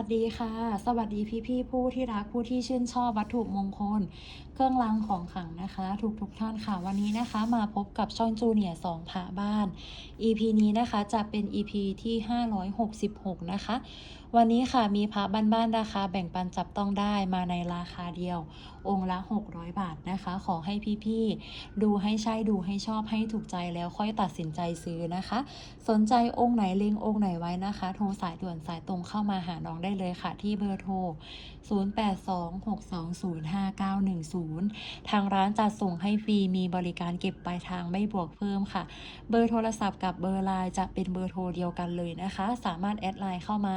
สวัสดีค่ะ สวัสดีพี่พี่ผู้ที่รักผู้ที่ชื่นชอบวัตถุมงคล เครื่องรางของขลังนะคะ ทุกทุกท่านค่ะวันนี้นะคะมาพบกับช่องจูเนียร์สองผาบ้าน EP นี้นะคะจะเป็น EP ที่ 566 นะคะ วันนี้ค่ะมีพระบ้านๆราคาแบ่งปันจับต้องได้มาในราคาเดียว องค์ละ 600 บาทนะคะ ขอให้พี่ๆ ดูให้ใช่ดูให้ชอบให้ถูกใจแล้วค่อยตัดสินใจซื้อนะคะ สนใจองค์ไหนเล็งองค์ไหนไว้นะคะ โทรสายด่วนสายตรงเข้ามาหาน้องได้เลยค่ะ ที่เบอร์โทร 0826205910 ทางร้านจัดส่งให้ฟรีมีบริการเก็บปลายทางไม่บวกเพิ่มค่ะ เบอร์โทรศัพท์กับเบอร์ไลน์จะเป็นเบอร์โทรเดียวกันเลยนะคะ สามารถแอดไลน์เข้ามา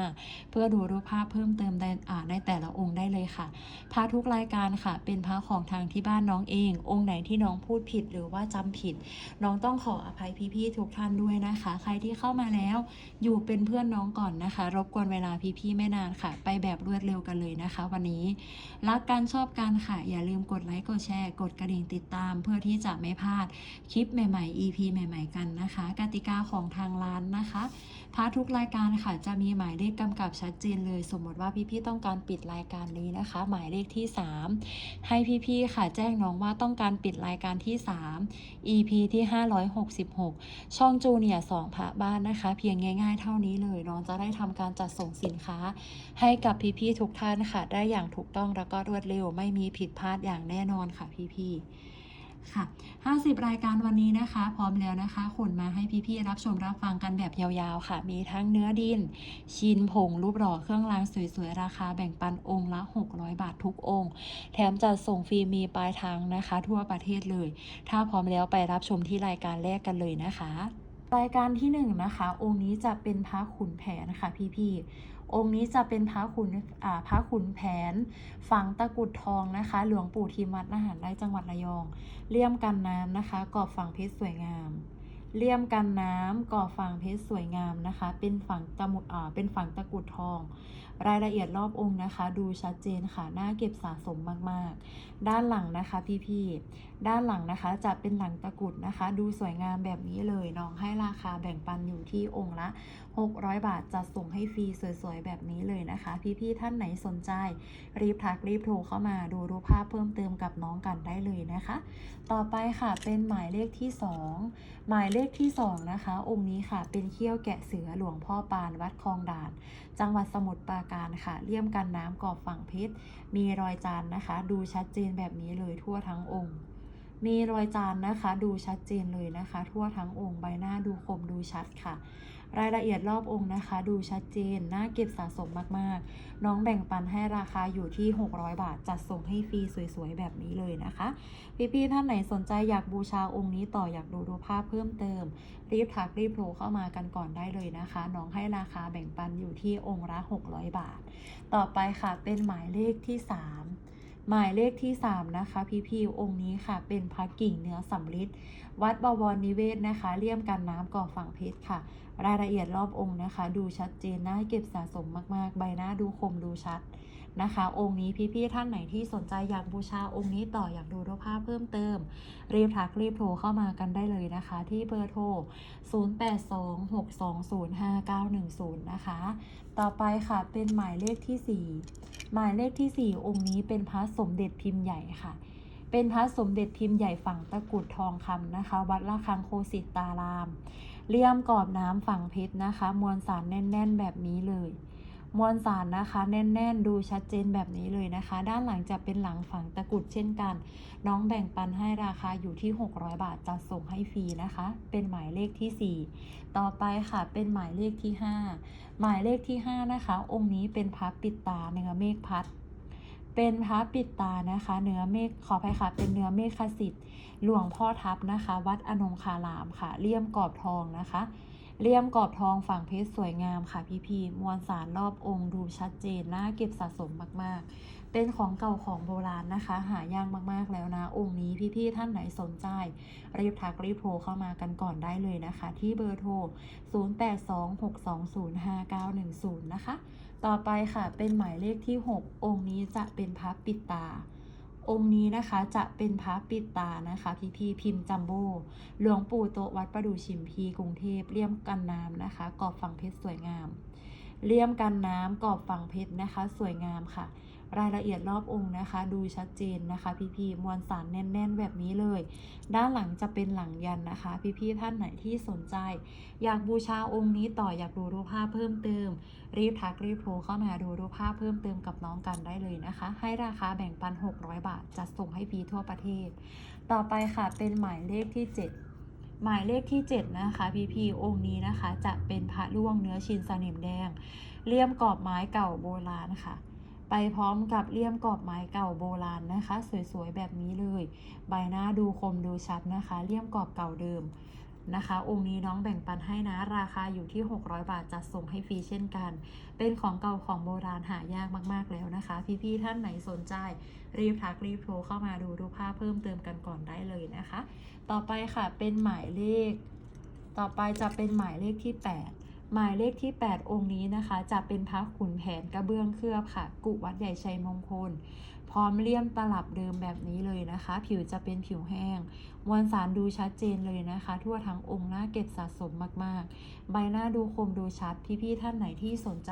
เพื่อดูรูปภาพเพิ่มเติมในอ่าในแต่ละองค์ได้เลยค่ะพระทุกรายการค่ะ เป็นพระของทางที่บ้านน้องเอง องค์ไหนที่น้องพูดผิดหรือว่าจำผิด น้องต้องขออภัยพี่ๆทุกท่านด้วยนะคะ ใครที่เข้ามาแล้ว อยู่เป็นเพื่อนน้องก่อนนะคะ รบกวนเวลาพี่ๆไม่นานค่ะ ไปแบบรวดเร็วกันเลยนะคะ วันนี้รักกันชอบกันค่ะ อย่าลืมกดไลค์กดแชร์ กดกระดิ่งติดตาม เพื่อที่จะไม่พลาดคลิปใหม่ๆ EP ใหม่ ๆ กันนะคะ กติกาของทางร้านนะคะพาทุกรายการค่ะจะมีหมายเลขกำกับชัดเจนเลย สมมติว่าพี่ๆต้องการปิดรายการนี้นะคะ หมายเลขที่ 3 ให้พี่ๆค่ะแจ้งน้องว่าต้องการปิดรายการที่ 3 EP ที่ 566 ช่องจูเนียร์สองพระบ้านนะคะ เพียงง่ายๆเท่านี้เลยน้องจะได้ทำการจัดส่งสินค้า ให้กับพี่ๆทุกท่านค่ะ ได้อย่างถูกต้องแล้วก็รวดเร็วไม่มีผิดพลาดอย่างแน่นอนค่ะพี่ๆ ค่ะ50 รายการวันนี้นะคะ พร้อมแล้วนะคะขนมาให้พี่ๆรับชมรับฟังกันแบบยาวๆค่ะ มีทั้งเนื้อดิน ชินผงรูปหล่อเครื่องรางสวยๆ ราคาแบ่งปันองค์ละ 600 บาททุกองค์ แถมจัดส่งฟรีมีปลายทางนะคะ ทั่วประเทศเลย ถ้าพร้อมแล้วไปรับชมที่รายการแรกกันเลยนะคะรายการที่หนึ่งนะคะ องค์นี้จะเป็นพระขุนแผนค่ะพี่ๆ องค์นี้จะเป็นพระขุนพระขุนแผน ฝังตะกุดทองนะคะ หลวงปู่ทีมวัดนหารไร่จังหวัดระยอง เลี่ยมกันน้ำนะคะ กรอบฝั่งเพชรสวยงาม เลี่ยมกันน้ำกรอบฝั่งเพชรสวยงามนะคะ เป็นฝั่งตะมุดเป็นฝั่งตะกุดทอง รายละเอียดรอบองค์นะคะ ดูชัดเจนค่ะน่าเก็บสะสมมากๆ ด้านหลังนะคะพี่ๆด้านหลังนะคะจะเป็นหลังตะกุดนะคะ ดูสวยงามแบบนี้เลยน้องให้ราคาแบ่งปันอยู่ที่องค์ละ 600 บาทจัดส่งให้ฟรีสวยๆแบบนี้เลยนะคะ พี่ๆท่านไหนสนใจ รีบทักรีบโทรเข้ามาดูรูปภาพเพิ่มเติมกับน้องกันได้เลยนะคะ ต่อไปค่ะเป็นหมายเลขที่ 2 หมายเลขที่ 2 นะคะ องค์นี้ค่ะเป็นเขี้ยวแกะเสือหลวงพ่อปานวัดคลองด่าน จังหวัดสมุทรปราการค่ะเลี่ยมกันน้ำกรอบฝั่งเพชร มีรอยจานนะคะ ดูชัดเจนแบบนี้เลยทั่วทั้งองค์ มีรอยจานนะคะ ดูชัดเจนเลยนะคะ ทั่วทั้งองค์ใบหน้าดูคมดูชัดค่ะ รายละเอียดรอบองค์นะคะ ดูชัดเจน น่าเก็บสะสมมากๆ น้องแบ่งปันให้ราคาอยู่ที่ 600 บาท จัดส่งให้ฟรีสวยๆ แบบนี้เลยนะคะ พี่ๆท่านไหนสนใจอยากบูชาองค์นี้ต่ออยากดูรูปภาพเพิ่มเติม รีบทักรีบโทรเข้ามากันก่อนได้เลยนะคะ น้องให้ราคาแบ่งปันอยู่ที่องค์ละ 600 บาท ต่อไปค่ะเป็นหมายเลขที่ 3หมายเลขที่ 3 นะคะ พี่ๆองค์นี้ค่ะ เป็นพระกิ่งเนื้อสำริดวัดบวรนิเวศนะคะเลี่ยมกันน้ำก่อฝั่งเพชรค่ะ รายละเอียดรอบองค์นะคะ ดูชัดเจนน่าเก็บสะสมมากๆ ใบหน้าดูคมดูชัดนะคะ องค์นี้พี่ๆท่านไหนที่สนใจอยากบูชาองค์นี้ต่ออยากดูรูปภาพเพิ่มเติม รีบทักรีบโทรเข้ามากันได้เลยนะคะ ที่เบอร์โทร 0826205910 นะคะ ต่อไปค่ะเป็นหมายเลขที่ 4 หมายเลขที่ 4 องค์นี้เป็นพระสมเด็จพิมพ์ใหญ่ค่ะเป็นพระสมเด็จพิมพ์ใหญ่ฝั่งตะกุดทองคำนะคะ วัดละคังโคสิตาราม เลี่ยมกรอบน้ำฝั่งเพชรนะคะ มวลสารแน่น ๆ แบบนี้เลย มวลสารนะคะ แน่น ๆ ดูชัดเจนแบบนี้เลยนะคะ ด้านหลังจะเป็นหลังฝั่งตะกุดเช่นกัน น้องแบ่งปันให้ราคาอยู่ที่ 600 บาทจัดส่งให้ฟรีนะคะ เป็นหมายเลขที่ 4 ต่อไปค่ะเป็นหมายเลขที่ 5 หมายเลขที่ 5 นะคะ องค์นี้เป็นพระปิดตาเนื้อเมฆพัด เป็นพระปิดตานะคะ เนื้อเมฆขออภัยค่ะ เป็นเนื้อเมฆขสิทธิ์หลวงพ่อทับนะคะ วัดอนงคารามค่ะเลี่ยมกรอบทองนะคะเลี่ยมกรอบทองฝั่งเพชรสวยงามค่ะพี่พีมวลสารรอบองค์ดูชัดเจนน่าเก็บสะสมมากๆ เป็นของเก่าของโบราณนะคะ หายากมากๆแล้วนะ องค์นี้พี่ๆท่านไหนสนใจ รีบทักรีบโทรเข้ามากันก่อนได้เลยนะคะ ที่เบอร์โทร 0826205910 นะคะ ต่อไปค่ะเป็นหมายเลขที่ 6 องค์นี้จะเป็นพระปิดตาองค์นี้นะคะจะเป็นพระปิดตานะคะ พี่พีพิมพ์จัมโบ้หลวงปู่โตวัดประดูชิมพีกรุงเทพเลี่ยมกันน้ำนะคะ กรอบฝั่งเพชรสวยงาม เลี่ยมกันน้ำกรอบฝั่งเพชรนะคะ สวยงามค่ะ รายละเอียดรอบองค์นะคะ ดูชัดเจนนะคะ พี่ๆมวลสารแน่น ๆ แบบนี้เลย ด้านหลังจะเป็นหลังยันนะคะ พี่ๆท่านไหนที่สนใจ อยากบูชาองค์นี้ต่ออยากดูรูปภาพเพิ่มเติม รีบทักรีบโทรเข้ามาดูรูปภาพเพิ่มเติมกับน้องกันได้เลยนะคะ ให้ราคาแบ่งปัน 600 บาทจัดส่งให้ฟรีทั่วประเทศ ต่อไปค่ะเป็นหมายเลขที่ 7หมายเลขที่ 7 นะคะพี่พีองค์นี้นะคะ จะเป็นพระล่วงเนื้อชินสนิมแดงเลี่ยมกรอบไม้เก่าโบราณค่ะ ไปพร้อมกับเลี่ยมกรอบไม้เก่าโบราณนะคะ สวยๆแบบนี้เลย ใบหน้าดูคมดูชัดนะคะ เลี่ยมกรอบเก่าเดิมนะคะ องค์นี้น้องแบ่งปันให้นะ ราคาอยู่ที่ 600 บาทจัดส่งให้ฟรีเช่นกัน เป็นของเก่าของโบราณหายากมากๆแล้วนะคะ พี่ๆท่านไหนสนใจ รีบทักรีบโทรเข้ามาดูรูปภาพเพิ่มเติมกันก่อนได้เลยนะคะ ต่อไปค่ะเป็นหมายเลข ต่อไปจะเป็นหมายเลขที่ 8 หมายเลขที่ 8 องค์นี้นะคะ จะเป็นพระขุนแผนกระเบื้องเคลือบค่ะ กุวัดใหญ่ชัยมงคล พร้อมเลี่ยมตลับเดิมแบบนี้เลยนะคะ ผิวจะเป็นผิวแห้งมวลสารดูชัดเจนเลยนะคะ ทั่วทั้งองค์หน้าเก็บสะสมมากๆ ใบหน้าดูคมดูชัด พี่ๆท่านไหนที่สนใจ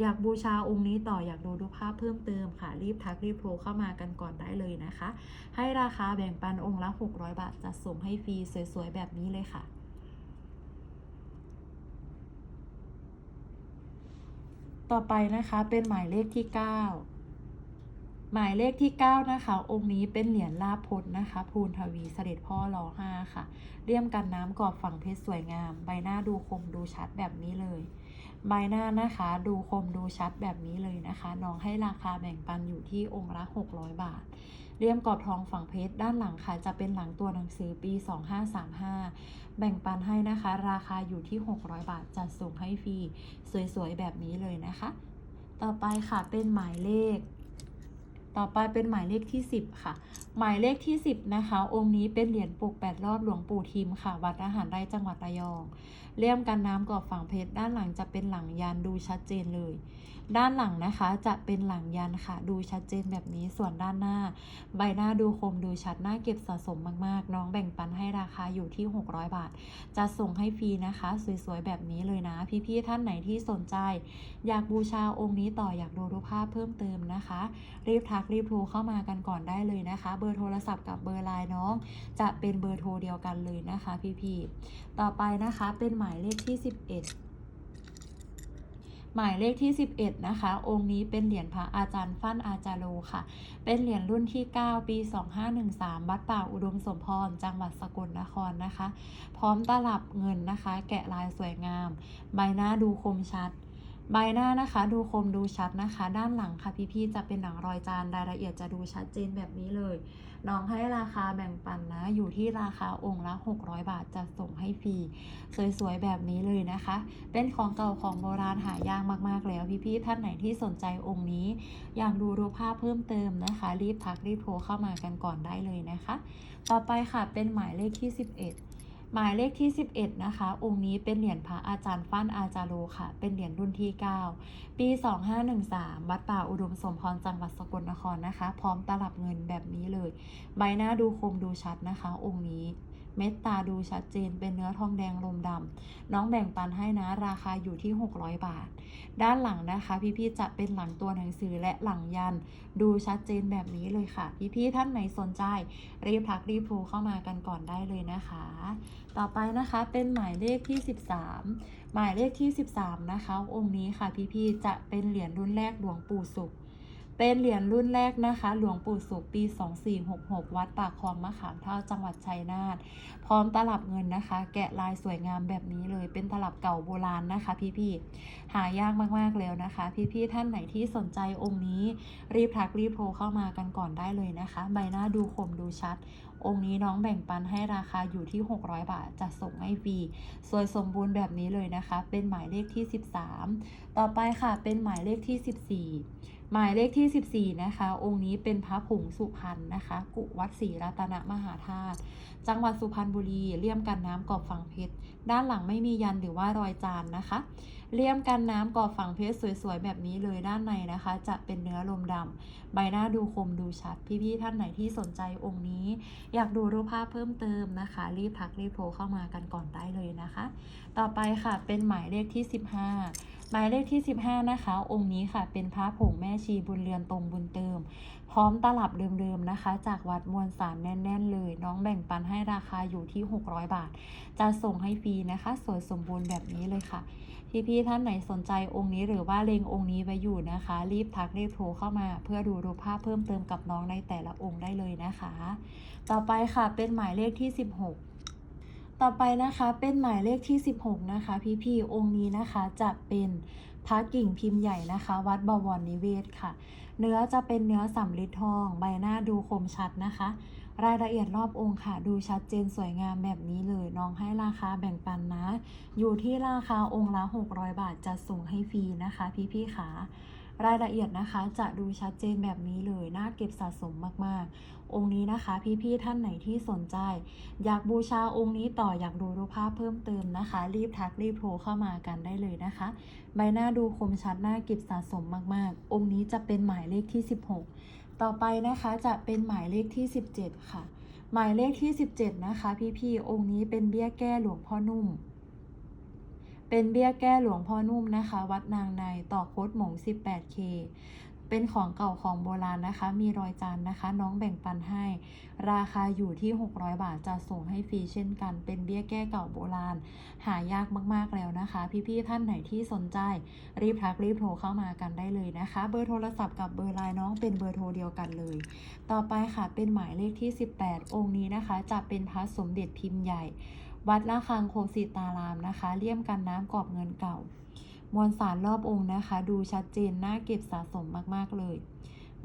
อยากบูชาองค์นี้ต่ออยากดูรูปภาพเพิ่มเติมค่ะ รีบทักรีบโทรเข้ามากันก่อนได้เลยนะคะ ให้ราคาแบ่งปันองค์ละ 600 บาทจัดส่งให้ฟรีสวยๆแบบนี้เลยค่ะ ต่อไปนะคะเป็นหมายเลขที่ 9 หมายเลขที่ 9 นะคะ องค์นี้เป็นเหรียญลาภพจน์นะคะ ภูนทวีเสด็จพ่อรอห้าค่ะเลี่ยมกันน้ำกรอบฝั่งเพชรสวยงาม ใบหน้าดูคมดูชัดแบบนี้เลย ใบหน้านะคะดูคมดูชัดแบบนี้เลยนะคะ น้องให้ราคาแบ่งปันอยู่ที่องค์ละ600 บาท เลี่ยมกรอบทองฝั่งเพชรด้านหลังค่ะจะเป็นหลังตัวหนังสือปี 2535 แบ่งปันให้นะคะ ราคาอยู่ที่ 600 บาทจัดส่งให้ฟรีสวยๆ แบบนี้เลยนะคะ ต่อไปค่ะเป็นหมายเลข ต่อไปเป็นหมายเลขที่ 10 ค่ะ หมายเลขที่ 10 นะคะ องค์นี้เป็นเหรียญปลุกแปดรอบหลวงปู่ทิมค่ะ วัดอาหารไร่จังหวัดระยองเลี่ยมกันน้ำกรอบฝั่งเพชรด้านหลังจะเป็นหลังยันดูชัดเจนเลย ด้านหลังนะคะจะเป็นหลังยันค่ะ ดูชัดเจนแบบนี้ส่วนด้านหน้า ใบหน้าดูคมดูชัดหน่าเก็บสะสมมากๆ น้องแบ่งปันให้ราคาอยู่ที่ 600 บาท จะส่งให้ฟรีนะคะ สวยๆ แบบนี้เลยนะ พี่ๆท่านไหนที่สนใจ อยากบูชาองค์นี้ต่ออยากดูรูปภาพเพิ่มเติมนะคะ รีบทักรีบโทรเข้ามากันก่อนได้เลยนะคะ เบอร์โทรศัพท์กับเบอร์ไลน์น้อง จะเป็นเบอร์โทรเดียวกันเลยนะคะ พี่ๆต่อไปนะคะเป็นหมายเลขที่ 11 หมายเลขที่ 11 นะคะ องค์นี้เป็นเหรียญพระอาจารย์ฟั่นอาจารโลค่ะ เป็นเหรียญรุ่นที่ 9 ปี 2513วัดป่าอุดมสมพร จังหวัดสกลนครนะคะ พร้อมตลับเงินนะคะ แกะลายสวยงาม ใบหน้าดูคมชัดใบหน้านะคะดูคมดูชัดนะคะ ด้านหลังค่ะพี่ๆจะเป็นหนังรอยจานรายละเอียดจะดูชัดเจนแบบนี้เลย น้องให้ราคาแบ่งปันนะ อยู่ที่ราคาองค์ละ 600 บาทจะส่งให้ฟรี สวยๆ แบบนี้เลยนะคะ เป็นของเก่าของโบราณหายากมากๆแล้วพี่ๆท่านไหนที่สนใจองค์นี้ อยากดูรูปภาพเพิ่มเติมนะคะ รีบทักรีบโทรเข้ามากันก่อนได้เลยนะคะ ต่อไปค่ะเป็นหมายเลขที่ 11 หมายเลขที่ 11 นะคะ องค์นี้เป็นเหรียญพระอาจารย์ฟั่นอาจารโลค่ะ เป็นเหรียญรุ่นที่ 9 ปี 2513 วัดป่าอุดมสมพรจังหวัดสกลนครนะคะ พร้อมตลับเงินแบบนี้เลย ใบหน้าดูคมดูชัดนะคะ องค์นี้ เม็ดตาดูชัดเจน เป็นเนื้อทองแดงลมดำน้องแบ่งปันให้นะ ราคาอยู่ที่ 600 บาท ด้านหลังนะคะ พี่ๆจะเป็นหลังตัวหนังสือและหลังยัน ดูชัดเจนแบบนี้เลยค่ะ พี่ๆท่านไหนสนใจ รีบทักรีบโทรเข้ามากันก่อนได้เลยนะคะ ต่อไปนะคะเป็นหมายเลขที่ 13 หมายเลขที่ 13 นะคะ องค์นี้ค่ะพี่ๆจะเป็นเหรียญรุ่นแรกหลวงปู่สุข เป็นเหรียญรุ่นแรกนะคะ หลวงปู่สุขปี 2466 วัดปากคลองมะขามเท่าจังหวัดชัยนาท พร้อมตลับเงินนะคะ แกะลายสวยงามแบบนี้เลย เป็นตลับเก่าโบราณนะคะ พี่ๆ หายากมากๆแล้วนะคะ พี่ๆ ท่านไหนที่สนใจองค์นี้ รีบทักรีบโทรเข้ามากันก่อนได้เลยนะคะ ใบหน้าดูคมดูชัด องค์นี้น้องแบ่งปันให้ราคาอยู่ที่ 600 บาทจะส่งให้ฟรี สวยสมบูรณ์แบบนี้เลยนะคะ เป็นหมายเลขที่ 13 ต่อไปค่ะ เป็นหมายเลขที่ 14 หมายเลขที่ 14 นะคะ องค์นี้เป็นพระผงสุพรรณนะคะ กุวัดศรีรัตนมหาธาตุ จังหวัดสุพรรณบุรี เลี่ยมกันน้ำกอบฝังเพชร ด้านหลังไม่มียันหรือว่ารอยจานนะคะ เลี่ยมกันน้ำกอบฝังเพชรสวยๆ แบบนี้เลยด้านในนะคะ จะเป็นเนื้อลมดำ ใบหน้าดูคมดูชัด พี่ๆ ท่านไหนที่สนใจองค์นี้ อยากดูรูปภาพเพิ่มเติมนะคะ รีบทักรีบโทรเข้ามากันก่อนได้เลยนะคะ ต่อไปค่ะ เป็นหมายเลขที่ 15 หมายเลขที่ 15 นะคะ องค์นี้ค่ะ เป็นพระผงแม่ชีบุญเรือนตรงบุญเติม พร้อมตลับเดิมๆนะคะ จากวัดมวลสารแน่น ๆ เลย น้องแบ่งปันให้ราคาอยู่ที่ 600 บาท จะส่งให้ฟรีนะคะ สวยสมบูรณ์แบบนี้เลยค่ะพี่ๆท่านไหนสนใจองค์นี้หรือว่าเลงองค์นี้ไว้อยู่นะคะ รีบทักรีบโทรเข้ามา เพื่อดูรูปภาพเพิ่มเติมกับน้องในแต่ละองค์ได้เลยนะคะ ต่อไปค่ะเป็นหมายเลขที่ 16 ต่อไปนะคะเป็นหมายเลขที่ 16 นะคะ พี่ๆองค์นี้นะคะจะเป็นพระกิ่งพิมพ์ใหญ่นะคะ วัดบวรนิเวศค่ะ เนื้อจะเป็นเนื้อสำริดทอง ใบหน้าดูคมชัดนะคะ รายละเอียดรอบองค์ค่ะ ดูชัดเจนสวยงามแบบนี้เลย น้องให้ราคาแบ่งปันนะ อยู่ที่ราคาองค์ละ 600 บาทจะส่งให้ฟรีนะคะ พี่ๆค่ะรายละเอียดนะคะจะดูชัดเจนแบบนี้เลย น่าเก็บสะสมมากๆ องค์นี้นะคะ พี่ๆท่านไหนที่สนใจ อยากบูชาองค์นี้ต่ออยากดูรูปภาพเพิ่มเติมนะคะ รีบทักรีบโทรเข้ามากันได้เลยนะคะ ใบหน้าดูคมชัดหน่าก็บสะสมมากๆ องค์นี้จะเป็นหมายเลขที่ 16 ต่อไปนะคะจะเป็นหมายเลขที่ 17 ค่ะ หมายเลขที่ 17 นะคะ พี่ๆองค์นี้เป็นเบี้ยแก้หลวงพ่อนุ่มเป็นเบี้ยแก้หลวงพ่อนุ่มนะคะ วัดนางในต่อโคดหมง 18K เป็นของเก่าของโบราณนะคะ มีรอยจานนะคะ น้องแบ่งปันให้ ราคาอยู่ที่ 600 บาทจะส่งให้ฟรีเช่นกัน เป็นเบี้ยแก้เก่าโบราณ หายากมากๆแล้วนะคะ พี่ๆท่านไหนที่สนใจ รีบทักรีบโทรเข้ามากันได้เลยนะคะ เบอร์โทรศัพท์กับเบอร์ไลน์น้องเป็นเบอร์โทรเดียวกันเลย ต่อไปค่ะเป็นหมายเลขที่ 18 องค์นี้นะคะ จะเป็นพระสมเด็จพิมพ์ใหญ่ วัดละคังโคสิตารามนะคะเลี่ยมกันน้ำกรอบเงินเก่า มวลสารรอบองค์นะคะ ดูชัดเจนน่าเก็บสะสมมากๆเลย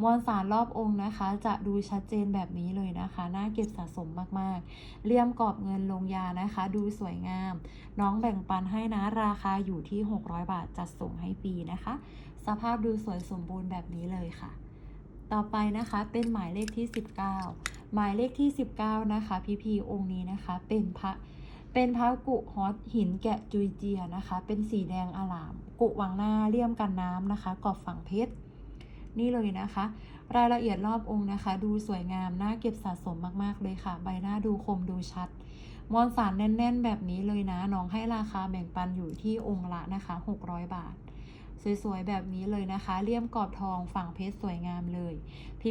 มวลสารรอบองค์นะคะ จะดูชัดเจนแบบนี้เลยนะคะน่าเก็บสะสมมากๆเลี่ยมกรอบเงินลงยานะคะ ดูสวยงาม น้องแบ่งปันให้นะราคาอยู่ที่ 600 บาทจัดส่งให้ฟรีนะคะ สภาพดูสวยสมบูรณ์แบบนี้เลยค่ะ ต่อไปนะคะเป็นหมายเลขที่ 19 หมายเลขที่ 19 นะคะพี่พีองค์นี้นะคะ เป็นพระ เป็นพระกุฮอตหินแกะจุยเจียนะคะ เป็นสีแดงอลาม กุวังหน้าเลี่ยมกันน้ำนะคะกรอบฝั่งเพชรนี่เลยนะคะ รายละเอียดรอบองค์นะคะ ดูสวยงามน่าเก็บสะสมมากๆเลยค่ะ ใบหน้าดูคมดูชัด มวลสารแน่น ๆ แบบนี้เลยนะ น้องให้ราคาแบ่งปันอยู่ที่องค์ละนะคะ 600 บาท สวยๆแบบนี้เลยนะคะเลี่ยมกรอบทองฝั่งเพชรสวยงามเลย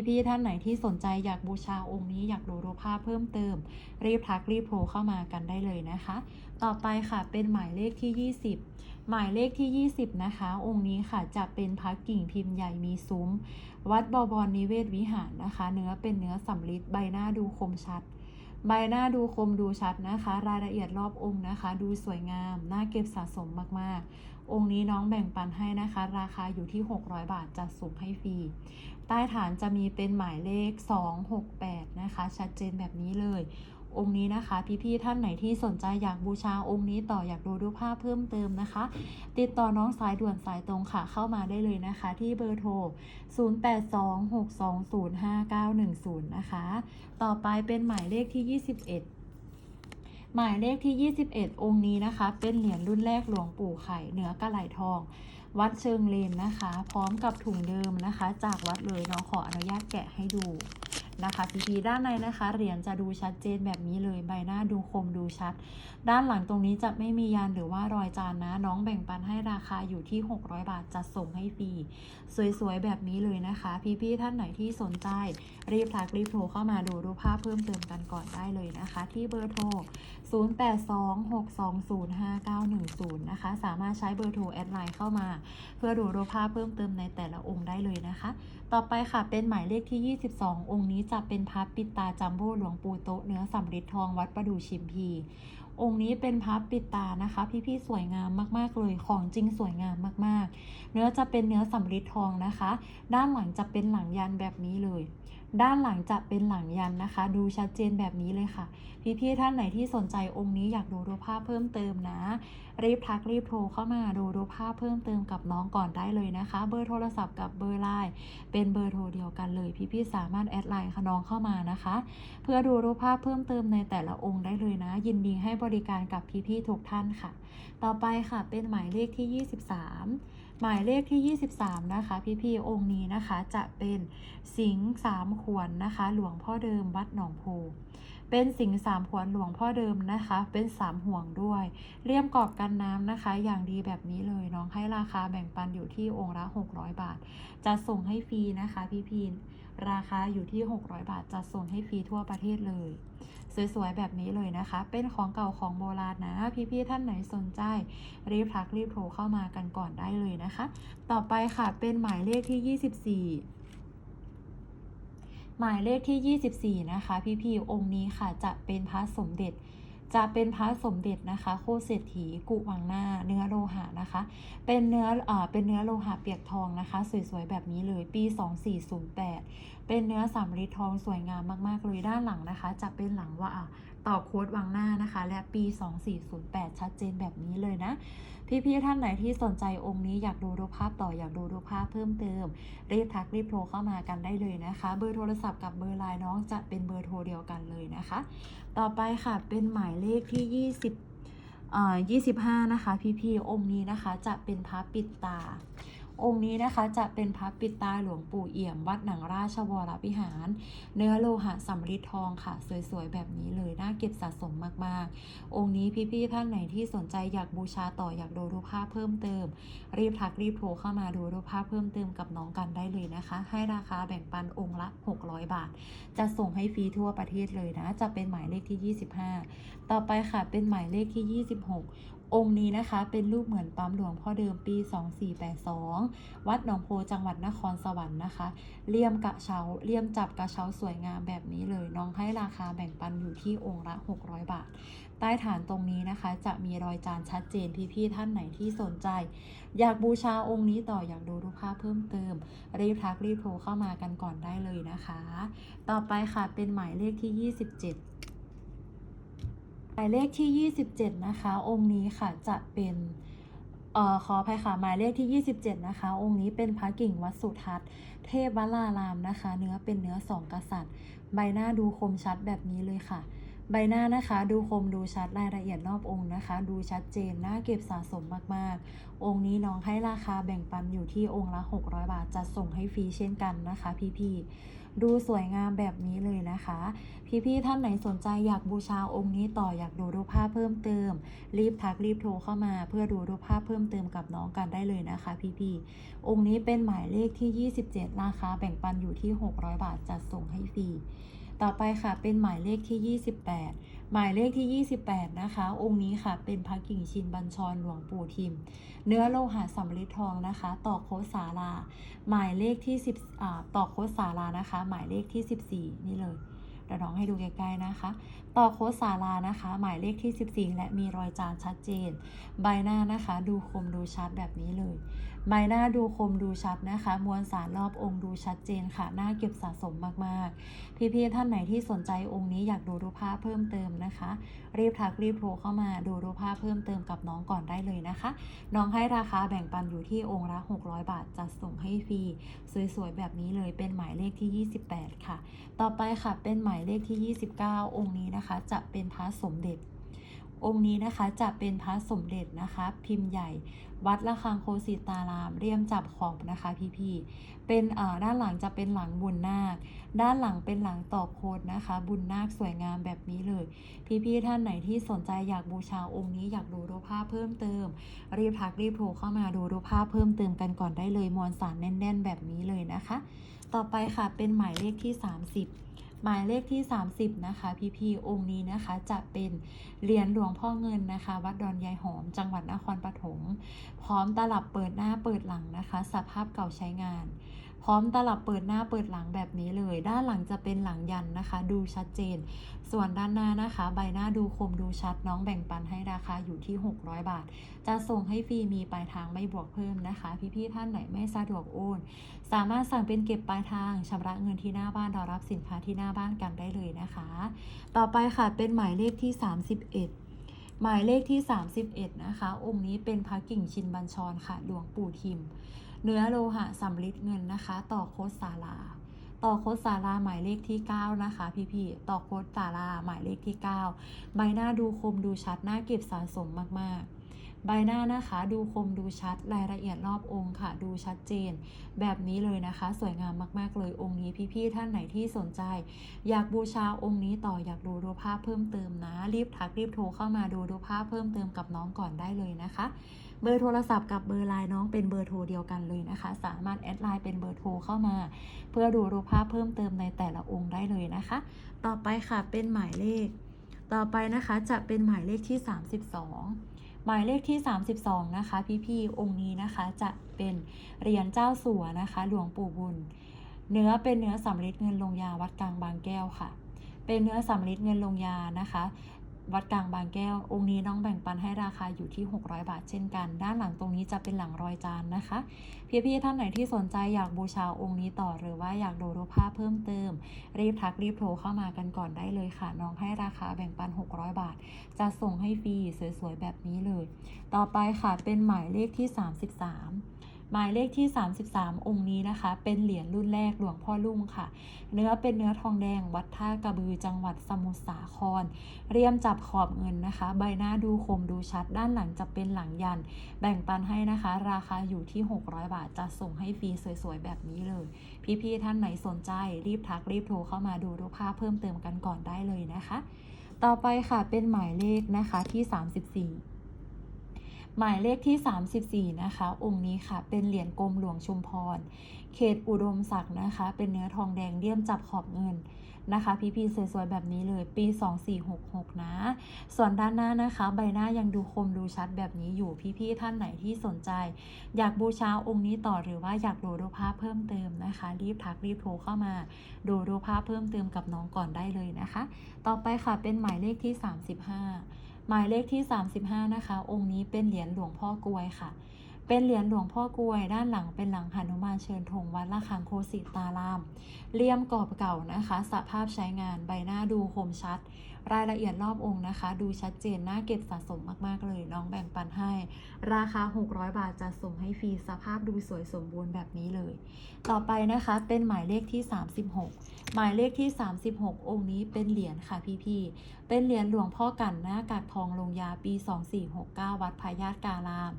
พี่ๆท่านไหนที่สนใจอยากบูชาองค์นี้อยากดูรูปภาพเพิ่มเติม รีบทักรีบโทรเข้ามากันได้เลยนะคะ ต่อไปค่ะเป็นหมายเลขที่ 20 หมายเลขที่ 20 นะคะ องค์นี้ค่ะจะเป็นพระกิ่งพิมพ์ใหญ่มีซุ้ม วัดบวรนิเวศวิหารนะคะ เนื้อเป็นเนื้อสำริดใบหน้าดูคมชัดใบหน้าดูคมดูชัดนะคะ รายละเอียดรอบองค์นะคะ ดูสวยงาม น่าเก็บสะสมมากๆ องค์นี้น้องแบ่งปันให้นะคะ ราคาอยู่ที่ 600 บาทจัดส่งให้ฟรี ใต้ฐานจะมีเป็นหมายเลข 268 นะคะ ชัดเจนแบบนี้เลย องค์นี้นะคะ พี่ๆท่านไหนที่สนใจอยากบูชาองค์นี้ต่ออยากดูรูปภาพเพิ่มเติมนะคะ ติดต่อน้องสายด่วนสายตรงค่ะเข้ามาได้เลยนะคะ ที่เบอร์โทร 0826205910 นะคะ ต่อไปเป็นหมายเลขที่ 21 หมายเลขที่ 21 องค์นี้นะคะ เป็นเหรียญรุ่นแรกหลวงปู่ไข่เหนือกระไหลทอง วัดเชิงเลนนะคะ พร้อมกับถุงเดิมนะคะ จากวัดเลยเนาะขออนุญาตแกะให้ดูนะคะพีพีด้านในนะคะเหรียญจะดูชัดเจนแบบนี้เลยใบหน้าดูคมดูชัด ด้านหลังตรงนี้จะไม่มียันหรือว่ารอยจานนะ น้องแบ่งปันให้ราคาอยู่ที่ 600 บาทจัดส่งให้ฟรีสวยๆแบบนี้เลยนะคะ พี่ๆท่านไหนที่สนใจ รีบทักรีบโทรเข้ามาดูรูปภาพเพิ่มเติมกันก่อนได้เลยนะคะ ที่เบอร์โทร 0826205910 นะคะ สามารถใช้เบอร์โทรแอดไลน์เข้ามา เพื่อดูรูปภาพเพิ่มเติมในแต่ละองค์ได้เลยนะคะ ต่อไปค่ะเป็นหมายเลขที่ 22 องค์นี้จะเป็นพับปิดตาจัมโบ้หลวงปู่โตเนื้อสำริดทองวัดประดูชิมพี องค์นี้เป็นพับปิดตานะคะ พี่ๆสวยงามมากๆเลยของจริงสวยงามมากๆ เนื้อจะเป็นเนื้อสำริดทองนะคะ ด้านหลังจะเป็นหลังยันแบบนี้เลย ด้านหลังจะเป็นหลังยันนะคะ ดูชัดเจนแบบนี้เลยค่ะ พี่ๆท่านไหนที่สนใจองค์นี้อยากดูรูปภาพเพิ่มเติมนะ รีบทักรีบโทรเข้ามาดูรูปภาพเพิ่มเติมกับน้องก่อนได้เลยนะคะ เบอร์โทรศัพท์กับเบอร์ไลน์เป็นเบอร์โทรเดียวกันเลย พี่ๆสามารถแอดไลน์น้องเข้ามานะคะ เพื่อดูรูปภาพเพิ่มเติมในแต่ละองค์ได้เลยนะ ยินดีให้บริการกับพี่ๆทุกท่านค่ะ ต่อไปค่ะเป็นหมายเลขที่ 23 หมายเลขที่ 23 นะคะ พี่ๆองค์นี้นะคะจะเป็นสิงห์สามขวนนะคะ หลวงพ่อเดิมวัดหนองโพเป็นสิงห์สามขวนหลวงพ่อเดิมนะคะ เป็นสามห่วงด้วย เลี่ยมกรอบกันน้ำนะคะ อย่างดีแบบนี้เลยน้องให้ราคาแบ่งปันอยู่ที่องค์ละ 600 บาท จะส่งให้ฟรีนะคะ พี่พีนราคาอยู่ที่ 600 บาทจะส่งให้ฟรีทั่วประเทศเลย สวยๆแบบนี้เลยนะคะ เป็นของเก่าของโบราณนะ พี่ๆท่านไหนสนใจ รีบทักรีบโทรเข้ามากันก่อนได้เลยนะคะ ต่อไปค่ะเป็นหมายเลขที่ 24หมายเลขที่ 24 นะคะ พี่ๆองค์นี้ค่ะจะเป็นพระสมเด็จ จะเป็นพระสมเด็จนะคะโคเศรษฐีกุวังหน้าเนื้อโลหะนะคะ เป็นเนื้ออ่าเป็นเนื้อโลหะเปียกทองนะคะ สวยๆแบบนี้เลยปี 2408 เป็นเนื้อสำริดทองสวยงามมากๆเลยด้านหลังนะคะ จะเป็นหลังว่าอะ ต่อโค้ดวังหน้านะคะ และปี 2408 ชัดเจนแบบนี้เลยนะ พี่ๆท่านไหนที่สนใจองค์นี้อยากดูรูปภาพต่ออยากดูรูปภาพเพิ่มเติม รีบทักรีบโทรเข้ามากันได้เลยนะคะ เบอร์โทรศัพท์กับเบอร์ไลน์น้องจะเป็นเบอร์โทรเดียวกันเลยนะคะ ต่อไปค่ะเป็นหมายเลขที่ 20อ่า25 นะคะ พี่ๆองค์นี้นะคะจะเป็นพระปิดตา องค์นี้นะคะจะเป็นพระปิดตาหลวงปู่เอี่ยม วัดหนังราชวรวิหาร เนื้อโลหะสำริดทองค่ะ สวยๆ แบบนี้เลย น่าเก็บสะสมมากๆ องค์นี้พี่ๆท่านไหนที่สนใจอยากบูชาต่ออยากดูรูปภาพเพิ่มเติม รีบทักรีบโทรเข้ามาดูรูปภาพเพิ่มเติมกับน้องกันได้เลยนะคะ ให้ราคาแบ่งปันองค์ละ 600 บาท จะส่งให้ฟรีทั่วประเทศเลยนะ จะเป็นหมายเลขที่ 25 ต่อไปค่ะเป็นหมายเลขที่ 26 องค์นี้นะคะเป็นรูปเหมือนปั๊มหลวงพ่อเดิมปี 2482 วัดหนองโพจังหวัดนครสวรรค์นะคะเลี่ยมกระเช้าเลี่ยมจับกระเช้าสวยงามแบบนี้เลย น้องให้ราคาแบ่งปันอยู่ที่องค์ละ 600 บาท ใต้ฐานตรงนี้นะคะ จะมีรอยจานชัดเจนพี่ๆท่านไหนที่สนใจ อยากบูชาองค์นี้ต่ออยากดูรูปภาพเพิ่มเติม รีบทักรีบโทรเข้ามากันก่อนได้เลยนะคะ ต่อไปค่ะเป็นหมายเลขที่ 27 หมายเลขที่ 27 นะคะ องค์นี้ค่ะจะเป็นเอ่อขออภัยค่ะหมายเลขที่ 27 นะคะ องค์นี้เป็นพระกิ่งวัดสุทัศน์ เทพวรารามนะคะ เนื้อเป็นเนื้อสองกษัตริย์ ใบหน้าดูคมชัดแบบนี้เลยค่ะ ใบหน้านะคะ ดูคมดูชัดรายละเอียดรอบองค์นะคะ ดูชัดเจนน่าเก็บสะสมมากๆ องค์นี้น้องให้ราคาแบ่งปันอยู่ที่องค์ละ 600 บาทจัดส่งให้ฟรีเช่นกันนะคะ พี่ๆ ดูสวยงามแบบนี้เลยนะคะ พี่ๆท่านไหนสนใจอยากบูชาองค์นี้ต่ออยากดูรูปภาพเพิ่มเติม รีบทักรีบโทรเข้ามา เพื่อดูรูปภาพเพิ่มเติมกับน้องกันได้เลยนะคะ พี่ๆองค์นี้เป็นหมายเลขที่ 27 ราคาแบ่งปันอยู่ที่ 600 บาทจัดส่งให้ฟรีต่อไปค่ะเป็นหมายเลขที่ 28 หมายเลขที่ 28 นะคะ องค์นี้ค่ะ เป็นพระกิ่งชินบัญชรหลวงปู่ทิม เนื้อโลหะสำริดทองนะคะ ต่อโคสาราหมายเลขที่10อ่าต่อโคสารานะคะ หมายเลขที่ 14 นี่เลยเดี๋ยวน้องให้ดูใกล้ๆนะคะต่อโคสารานะคะ หมายเลขที่ 14 และมีรอยจานชัดเจน ใบหน้านะคะ ดูคมดูชัดแบบนี้เลย ใบหน้าดูคมดูชัดนะคะ มวลสารรอบองค์ดูชัดเจนค่ะ หน่าเก็บสะสมมากๆ พี่ๆท่านไหนที่สนใจองค์นี้อยากดูรูปภาพเพิ่มเติมนะคะ รีบทักรีบโทรเข้ามาดูรูปภาพเพิ่มเติมกับน้องก่อนได้เลยนะคะ น้องให้ราคาแบ่งปันอยู่ที่องค์ละ600 บาทจัดส่งให้ฟรีสวยๆแบบนี้เลยเป็นหมายเลขที่ 28 ค่ะ ต่อไปค่ะเป็นหมายเลขที่ 29 องค์นี้นะคะจะเป็นพระสมเด็จ องค์นี้นะคะจะเป็นพระสมเด็จนะคะ พิมพ์ใหญ่ วัดละคังโคสิตารามเรียมจับขอบนะคะพี่ๆเป็นด้านหลังจะเป็นหลังบุญนาค ด้านหลังเป็นหลังตอโคดนะคะ บุญนาคสวยงามแบบนี้เลย พี่ๆท่านไหนที่สนใจอยากบูชาองค์นี้อยากดูรูปภาพเพิ่มเติม รีบทักรีบโทรเข้ามาดูรูปภาพเพิ่มเติมกันก่อนได้เลยมวลสารแน่น ๆ แบบนี้เลยนะคะ ต่อไปค่ะเป็นหมายเลขที่ 30 หมายเลขที่ 30 นะคะ พี่ๆองค์นี้นะคะ จะเป็นเหรียญหลวงพ่อเงินนะคะ วัดดอนยายหอม จังหวัดนครปฐม พร้อมตลับเปิดหน้าเปิดหลังนะคะ สภาพเก่าใช้งาน พร้อมตลับเปิดหน้าเปิดหลังแบบนี้เลย ด้านหลังจะเป็นหลังยันนะคะ ดูชัดเจน ส่วนด้านหน้านะคะ ใบหน้าดูคมดูชัดน้องแบ่งปันให้ราคาอยู่ที่ 600 บาท จะส่งให้ฟรีมีปลายทางไม่บวกเพิ่มนะคะ พี่ๆท่านไหนไม่สะดวกโอนสามารถสั่งเป็นเก็บปลายทางชำระเงินที่หน้าบ้านรอรับสินค้าที่หน้าบ้านกันได้เลยนะคะ ต่อไปค่ะเป็นหมายเลขที่ 31หมายเลขที่ 31 นะคะ องค์นี้เป็นพระกิ่งชินบัญชรค่ะ หลวงปู่ทิม เนื้อโลหะสำริดเงินนะคะ ต่อโคสศาลาต่อโคสศาลาหมายเลขที่ 9 นะคะ พี่ๆต่อโคสศาลาหมายเลขที่ 9 ใบหน้าดูคมดูชัดหน่าเก็บสะสมมากๆใบหน้านะคะดูคมดูชัดรายละเอียดรอบองค์ค่ะ ดูชัดเจน แบบนี้เลยนะคะ สวยงามมากๆเลยองค์นี้พี่ๆท่านไหนที่สนใจ อยากบูชาองค์นี้ต่ออยากดูรูปภาพเพิ่มเติมนะ รีบทักรีบโทรเข้ามาดูรูปภาพเพิ่มเติมกับน้องก่อนได้เลยนะคะ เบอร์โทรศัพท์กับเบอร์ไลน์น้องเป็นเบอร์โทรเดียวกันเลยนะคะ สามารถแอดไลน์เป็นเบอร์โทรเข้ามา เพื่อดูรูปภาพเพิ่มเติมในแต่ละองค์ได้เลยนะคะ ต่อไปค่ะเป็นหมายเลข ต่อไปนะคะจะเป็นหมายเลขที่ 32หมายเลขที่ 32 นะคะ พี่ๆองค์นี้นะคะจะเป็นเหรียญเจ้าสัวนะคะ หลวงปู่บุญ เนื้อเป็นเนื้อสำริดเงินลงยาวัดกลางบางแก้วค่ะ เป็นเนื้อสำริดเงินลงยานะคะ วัดกลางบางแก้ว องค์นี้น้องแบ่งปันให้ราคาอยู่ที่ 600 บาทเช่นกัน ด้านหลังตรงนี้จะเป็นหลังรอยจานนะคะ พี่ๆท่านไหนที่สนใจอยากบูชาองค์นี้ต่อหรือว่าอยากดูรูปภาพเพิ่มเติม รีบทักรีบโทรเข้ามากันก่อนได้เลยค่ะ น้องให้ราคาแบ่งปัน 600 บาท จะส่งให้ฟรีสวยๆแบบนี้เลย ต่อไปค่ะเป็นหมายเลขที่ 33 หมายเลขที่ 33 องค์นี้นะคะ เป็นเหรียญรุ่นแรกหลวงพ่อลุ่งค่ะ เนื้อเป็นเนื้อทองแดงวัดท่ากระบือจังหวัดสมุทรสาคร เรียมจับขอบเงินนะคะ ใบหน้าดูคมดูชัด ด้านหลังจะเป็นหลังยัน แบ่งปันให้นะคะ ราคาอยู่ที่ 600 บาทจะส่งให้ฟรีสวยๆ แบบนี้เลย พี่ๆท่านไหนสนใจรีบทักรีบโทรเข้ามาดูรูปภาพเพิ่มเติมกันก่อนได้เลยนะคะ ต่อไปค่ะเป็นหมายเลขนะคะที่ 34 หมายเลขที่ 34 นะคะ องค์นี้ค่ะ เป็นเหรียญกรมหลวงชุมพร เขตอุดมศักดิ์นะคะ เป็นเนื้อทองแดงเลี่ยมจับขอบเงินนะคะ พี่ๆสวยๆแบบนี้เลย ปี 2466 นะ ส่วนด้านหน้านะคะ ใบหน้ายังดูคมดูชัดแบบนี้อยู่พี่ๆท่านไหนที่สนใจ อยากบูชาองค์นี้ต่อหรือว่าอยากดูรูปภาพเพิ่มเติมนะคะ รีบทักรีบโทรเข้ามา ดูรูปภาพเพิ่มเติมกับน้องก่อนได้เลยนะคะ ต่อไปค่ะเป็นหมายเลขที่ 35 หมายเลขที่ 35 นะคะ องค์นี้เป็นเหรียญหลวงพ่อกวยค่ะ เป็นเหรียญหลวงพ่อกวย ด้านหลังเป็นหลังหนุมานเชิญธงวัดละคังโคสิตารามเลี่ยมกรอบเก่านะคะ สภาพใช้งานใบหน้าดูคมชัด รายละเอียดรอบองค์นะคะ ดูชัดเจนน่าเก็บสะสมมากๆเลย น้องแบ่งปันให้ ราคา 600 บาทจะส่งให้ฟรีสภาพดูสวยสมบูรณ์แบบนี้เลย ต่อไปนะคะเป็นหมายเลขที่ 36 หมายเลขที่ 36 องค์นี้เป็นเหรียญค่ะพี่ๆเป็นเหรียญหลวงพ่อกันหน้ากากทองลงยาปี 2469 วัดพายาตการาม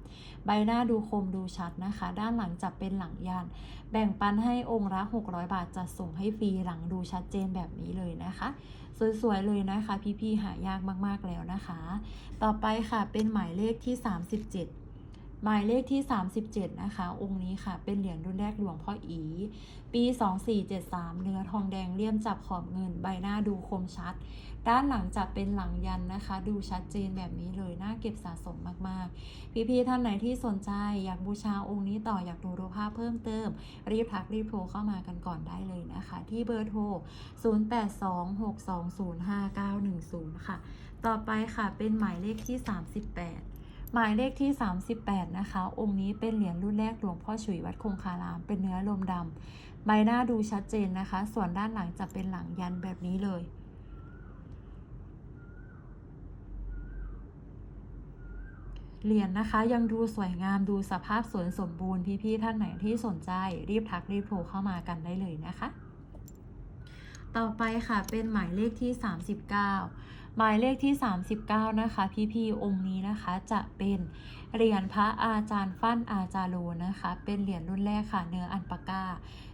ใบหน้าดูคมดูชัดนะคะ ด้านหลังจะเป็นหลังยันแบ่งปันให้องค์ละ600 บาทจะส่งให้ฟรีหลังดูชัดเจนแบบนี้เลยนะคะ สวยๆเลยนะคะ พี่ๆหายากมากๆแล้วนะคะ ต่อไปค่ะเป็นหมายเลขที่ 37 หมายเลขที่ 37 นะคะ องค์นี้ค่ะ เป็นเหรียญรุ่นแรกหลวงพ่ออี ปี 2473 เนื้อทองแดงเลี่ยมจับขอบเงิน ใบหน้าดูคมชัด ด้านหลังจะเป็นหลังยันนะคะ ดูชัดเจนแบบนี้เลย น่าเก็บสะสมมากๆ พี่ๆท่านไหนที่สนใจอยากบูชาองค์นี้ต่ออยากดูรูปภาพเพิ่มเติม รีบทักรีบโทรเข้ามากันก่อนได้เลยนะคะ ที่เบอร์โทร 0826205910 ค่ะ ต่อไปค่ะเป็นหมายเลขที่ 38 หมายเลขที่ 38 นะคะ องค์นี้เป็นเหรียญรุ่นแรกหลวงพ่อฉุยวัดคงคาราม เป็นเนื้อลมดำใบหน้าดูชัดเจนนะคะ ส่วนด้านหลังจะเป็นหลังยันแบบนี้เลยเหรียญนะคะยังดูสวยงามดูสภาพสวยสมบูรณ์พี่ๆท่านไหนที่สนใจรีบทักรีบโทรเข้ามากันได้เลยนะคะ ต่อไปค่ะเป็นหมายเลขที่ 39 หมายเลขที่ 39 นะคะ พี่ๆองค์นี้นะคะจะเป็นเหรียญพระอาจารย์ฟั่นอาจารโลนะคะ เป็นเหรียญรุ่นแรกค่ะ เนื้ออันปากา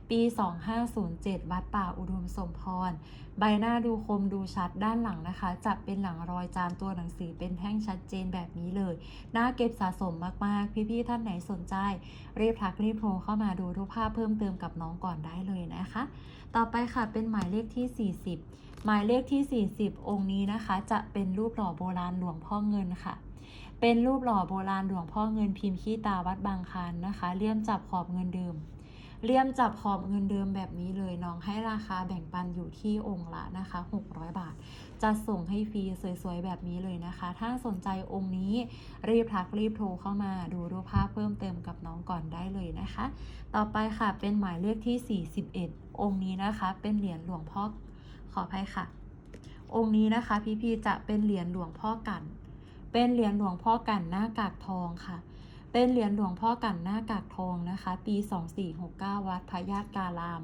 ปี 2507 วัดป่าอุดมสมพร ใบหน้าดูคมดูชัดด้านหลังนะคะ จะเป็นหลังรอยจานตัวหนังสือเป็นแท่งชัดเจนแบบนี้เลย น่าเก็บสะสมมากๆ พี่ๆท่านไหนสนใจ รีบทักรีบโทรเข้ามาดูรูปภาพเพิ่มเติมกับน้องก่อนได้เลยนะคะ ต่อไปค่ะเป็นหมายเลขที่ 40 หมายเลขที่ 40 องค์นี้นะคะ จะเป็นรูปหล่อโบราณหลวงพ่อเงินค่ะ เป็นรูปหล่อโบราณหลวงพ่อเงินพิมพ์ขี้ตาวัดบางคานนะคะเลี่ยมจับขอบเงินเดิมเลี่ยมจับขอบเงินเดิมแบบนี้เลยน้องให้ราคาแบ่งปันอยู่ที่องค์ละนะคะ 600 บาท จะส่งให้ฟรีสวยๆ แบบนี้เลยนะคะ ถ้าสนใจองค์นี้รีบทักรีบโทรเข้ามาดูรูปภาพเพิ่มเติมกับน้องก่อนได้เลยนะคะ ต่อไปค่ะเป็นหมายเลขที่ 41 องค์นี้นะคะ เป็นเหรียญหลวงพ่อ ขออภัยค่ะ องค์นี้นะคะพี่ๆจะเป็นเหรียญหลวงพ่อกัน เป็นเหรียญหลวงพ่อกันหน้ากากทองค่ะ เป็นเหรียญหลวงพ่อกันหน้ากากทองนะคะ ปี 2469 วัดพระญาตการาม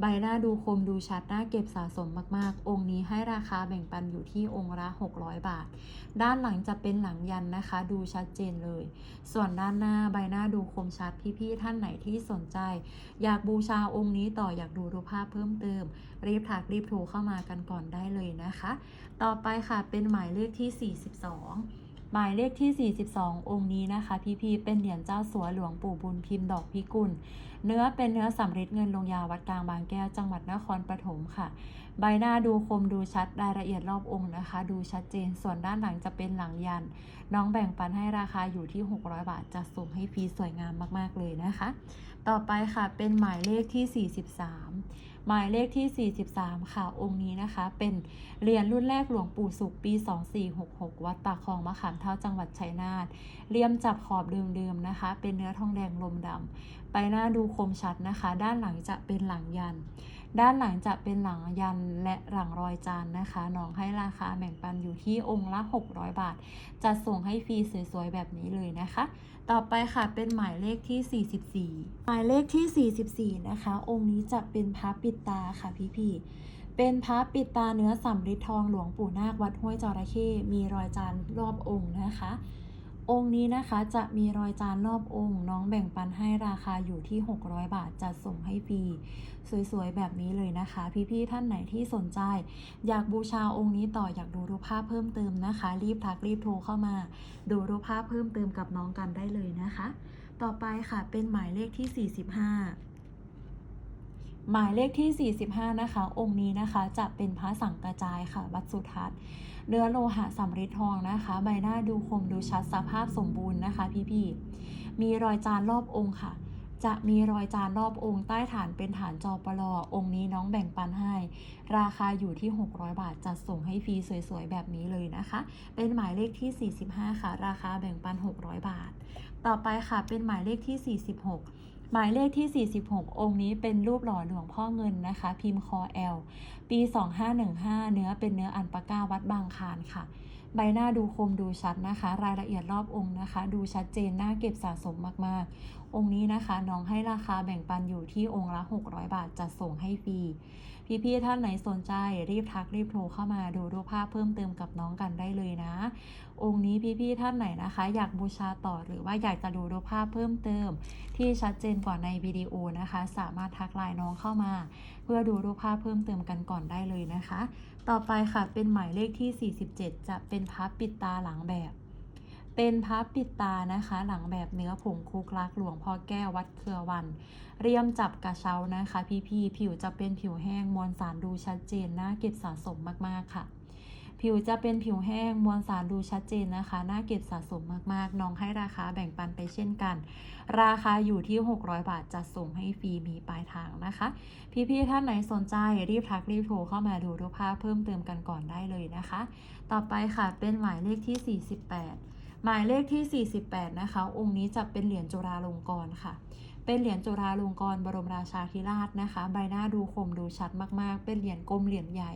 ใบหน้าดูคมดูชัดหน่าเก็บสะสมมากๆ องค์นี้ให้ราคาแบ่งปันอยู่ที่องค์ละ 600 บาท ด้านหลังจะเป็นหลังยันนะคะ ดูชัดเจนเลย ส่วนด้านหน้าใบหน้าดูคมชัดพี่ๆท่านไหนที่สนใจ อยากบูชาองค์นี้ต่ออยากดูรูปภาพเพิ่มเติม รีบถักรีบโทรเข้ามากันก่อนได้เลยนะคะ ต่อไปค่ะเป็นหมายเลขที่ 42 หมายเลขที่ 42 องค์นี้นะคะ พี่พีเป็นเหรียญเจ้าสัวหลวงปู่บุญพิมพ์ดอกพิกุล เนื้อเป็นเนื้อสำริดเงินลงยาวัดกลางบางแก้วจังหวัดนครปฐมค่ะ ใบหน้าดูคมดูชัดรายละเอียดรอบองค์นะคะ ดูชัดเจนส่วนด้านหลังจะเป็นหลังยัน น้องแบ่งปันให้ราคาอยู่ที่ 600 บาทจะส่งให้ฟรีสวยงามมากๆเลยนะคะ ต่อไปค่ะเป็นหมายเลขที่ 43 หมายเลขที่ 43 ค่ะองค์นี้นะคะ เป็นเหรียญรุ่นแรกหลวงปู่สุขปี 2466 วัดปากคลองมะขามเท่าจังหวัดชัยนาทเลี่ยมจับขอบเดิมๆนะคะ เป็นเนื้อทองแดงลมดำไปหน้าดูคมชัดนะคะ ด้านหลังจะเป็นหลังยัน ด้านหลังจะเป็นหลังยันและหลังรอยจานนะคะน้องให้ราคาแบ่งปันอยู่ที่องค์ละ 600 บาท จะส่งให้ฟรีสวยๆแบบนี้เลยนะคะ ต่อไปค่ะเป็นหมายเลขที่ 44 หมายเลขที่ 44 นะคะ องค์นี้จะเป็นพระปิดตาค่ะพี่ๆเป็นพระปิดตาเนื้อสำริดทองหลวงปู่นาควัดห้วยจระเข้มีรอยจานรอบองค์นะคะ องค์นี้นะคะจะมีรอยจานรอบองค์ น้องแบ่งปันให้ราคาอยู่ที่ 600 บาทจะส่งให้ฟรีสวยๆ แบบนี้เลยนะคะ พี่ๆท่านไหนที่สนใจ อยากบูชาองค์นี้ต่ออยากดูรูปภาพเพิ่มเติมนะคะ รีบทักรีบโทรเข้ามา ดูรูปภาพเพิ่มเติมกับน้องกันได้เลยนะคะ ต่อไปค่ะเป็นหมายเลขที่ 45 หมายเลขที่ 45 นะคะ องค์นี้นะคะจะเป็นพระสังกระจายค่ะ วัดสุทัศน์เนื้อโลหะสำริดทองนะคะ ใบหน้าดูคมดูชัดสภาพสมบูรณ์นะคะ พี่ๆมีรอยจานรอบองค์ค่ะ จะมีรอยจานรอบองค์ใต้ฐานเป็นฐานจอปลอองค์นี้น้องแบ่งปันให้ ราคาอยู่ที่ 600 บาท จัดส่งให้ฟรีสวยๆ แบบนี้เลยนะคะ เป็นหมายเลขที่ 45 ค่ะ ราคาแบ่งปัน 600 บาท ต่อไปค่ะเป็นหมายเลขที่ 46 หมายเลขที่ 46 องค์นี้เป็นรูปหล่อหลวงพ่อเงินนะคะ พิมพ์คอแอลปี 2515 เนื้อเป็นเนื้ออันปาก้าวัดบางคานค่ะ ใบหน้าดูคมดูชัดนะคะ รายละเอียดรอบองค์นะคะ ดูชัดเจนน่าเก็บสะสมมากๆ องค์นี้นะคะน้องให้ราคาแบ่งปันอยู่ที่องค์ละ 600 บาทจัดส่งให้ฟรี พี่ๆท่านไหนสนใจรีบทักรีบโทรเข้ามาดูรูปภาพเพิ่มเติมกับน้องกันได้เลยนะ องค์นี้พี่ๆท่านไหนนะคะ อยากบูชาต่อหรือว่าอยากจะดูรูปภาพเพิ่มเติม ที่ชัดเจนกว่าในวิดีโอนะคะ สามารถทักไลน์น้องเข้ามา เพื่อดูรูปภาพเพิ่มเติมกันก่อนได้เลยนะคะ ต่อไปค่ะเป็นหมายเลขที่ 47 จะเป็นพับปิดตาหลังแบบ เป็นพับปิดตานะคะ หลังแบบเนื้อผงคุกลักหลวงพ่อแก้ววัดเครือวัน เรียมจับกระเช้านะคะ พี่ๆผิวจะเป็นผิวแห้งมวลสารดูชัดเจนน่าเก็บสะสมมากๆค่ะ ผิวจะเป็นผิวแห้งมวลสารดูชัดเจนนะคะน่าเก็บสะสมมากๆ น้องให้ราคาแบ่งปันไปเช่นกัน ราคาอยู่ที่ 600 บาทจัดส่งให้ฟรีมีปลายทางนะคะ พี่ๆท่านไหนสนใจรีบทักรีบโทรเข้ามาดูรูปภาพเพิ่มเติมกันก่อนได้เลยนะคะ ต่อไปค่ะเป็นหมายเลขที่ 48 หมายเลขที่ 48 นะคะ องค์นี้จะเป็นเหรียญจุฬาลงกรณ์ค่ะ เป็นเหรียญจุฬาลงกรณ์บรมราชาธิราชนะคะ ใบหน้าดูคมดูชัดมากๆ เป็นเหรียญกลมเหรียญใหญ่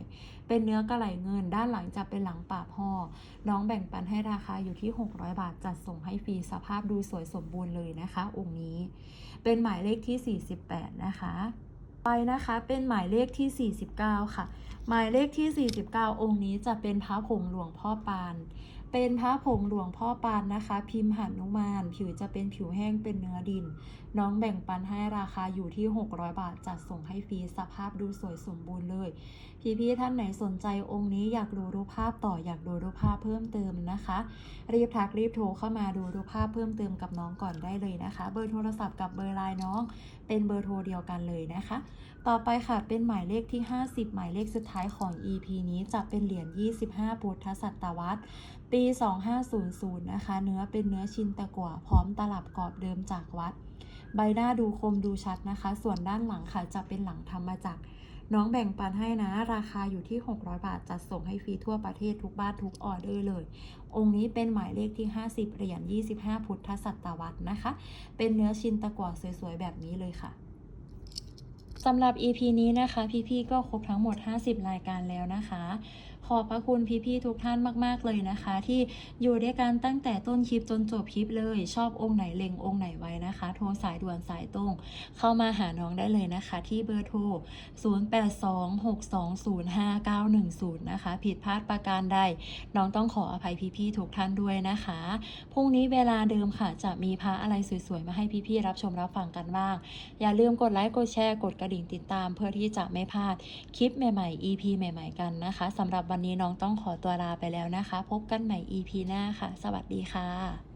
เป็นเนื้อกระไหลเงิน ด้านหลังจะเป็นหลังปาบห่อ น้องแบ่งปันให้ราคาอยู่ที่ 600 บาท จัดส่งให้ฟรี สภาพดูสวยสมบูรณ์เลยนะคะ องค์นี้ เป็นหมายเลขที่ 48 นะคะไปนะคะเป็นหมายเลขที่ 49 ค่ะ หมายเลขที่ 49 องค์นี้จะเป็นพระผงหลวงพ่อปาน เป็นพระผงหลวงพ่อปานนะคะ พิมพ์หันุมาน ผิวจะเป็นผิวแห้งเป็นเนื้อดิน น้องแบ่งปันให้ราคาอยู่ที่ 600 บาท จัดส่งให้ฟรีสภาพดูสวยสมบูรณ์เลย พี่ๆท่านไหนสนใจองค์นี้อยากดูรูปภาพต่ออยากดูรูปภาพเพิ่มเติมนะคะ รีบทักรีบโทรเข้ามาดูรูปภาพเพิ่มเติมกับน้องก่อนได้เลยนะคะ เบอร์โทรศัพท์กับเบอร์ไลน์น้อง เป็นเบอร์โทรเดียวกันเลยนะคะ ต่อไปค่ะเป็นหมายเลขที่ 50 หมายเลขสุดท้ายของ EP นี้จะเป็นเหรียญ25 พุทธศตวรรษ ปี 2500 นะคะ เนื้อเป็นเนื้อชินตะกั่วพร้อมตลับกรอบเดิมจากวัด ใบหน้าดูคมดูชัดนะคะ ส่วนด้านหลังค่ะจะเป็นหลังทำมาจาก น้องแบ่งปันให้นะ ราคาอยู่ที่ 600 บาท จัดส่งให้ฟรีทั่วประเทศทุกบ้านทุกออเดอร์เลย องค์นี้เป็นหมายเลขที่ 50 เหรียญ 25 พุทธศตวรรษนะคะ เป็นเนื้อชินตะกั่วสวยๆ แบบนี้เลยค่ะสำหรับ EP นี้นะคะ พี่ๆ ก็ครบทั้งหมด 50 รายการแล้วนะคะ ขอบพระคุณพี่ๆทุกท่านมาก ๆ เลยนะคะ ที่อยู่ด้วยกันตั้งแต่ต้นคลิปจนจบคลิปเลย ชอบองค์ไหนเล็งองค์ไหนไว้นะคะ โทรสายด่วนสายตรง เข้ามาหาน้องได้เลยนะคะ ที่เบอร์โทร 0826205910 นะคะ ผิดพลาดประการใด น้องต้องขออภัยพี่ๆทุกท่านด้วยนะคะ พรุ่งนี้เวลาเดิมค่ะจะมีพระอะไรสวยๆ มาให้พี่ๆรับชมรับฟังกันบ้าง อย่าลืมกดไลค์กดแชร์กดกระดิ่งติดตาม เพื่อที่จะไม่พลาดคลิปใหม่ๆ EP ใหม่ ๆ กันนะคะสำหรับวันนี้น้องต้องขอตัวลาไปแล้วนะคะ พบกันใหม่ EP หน้าค่ะ สวัสดีค่ะ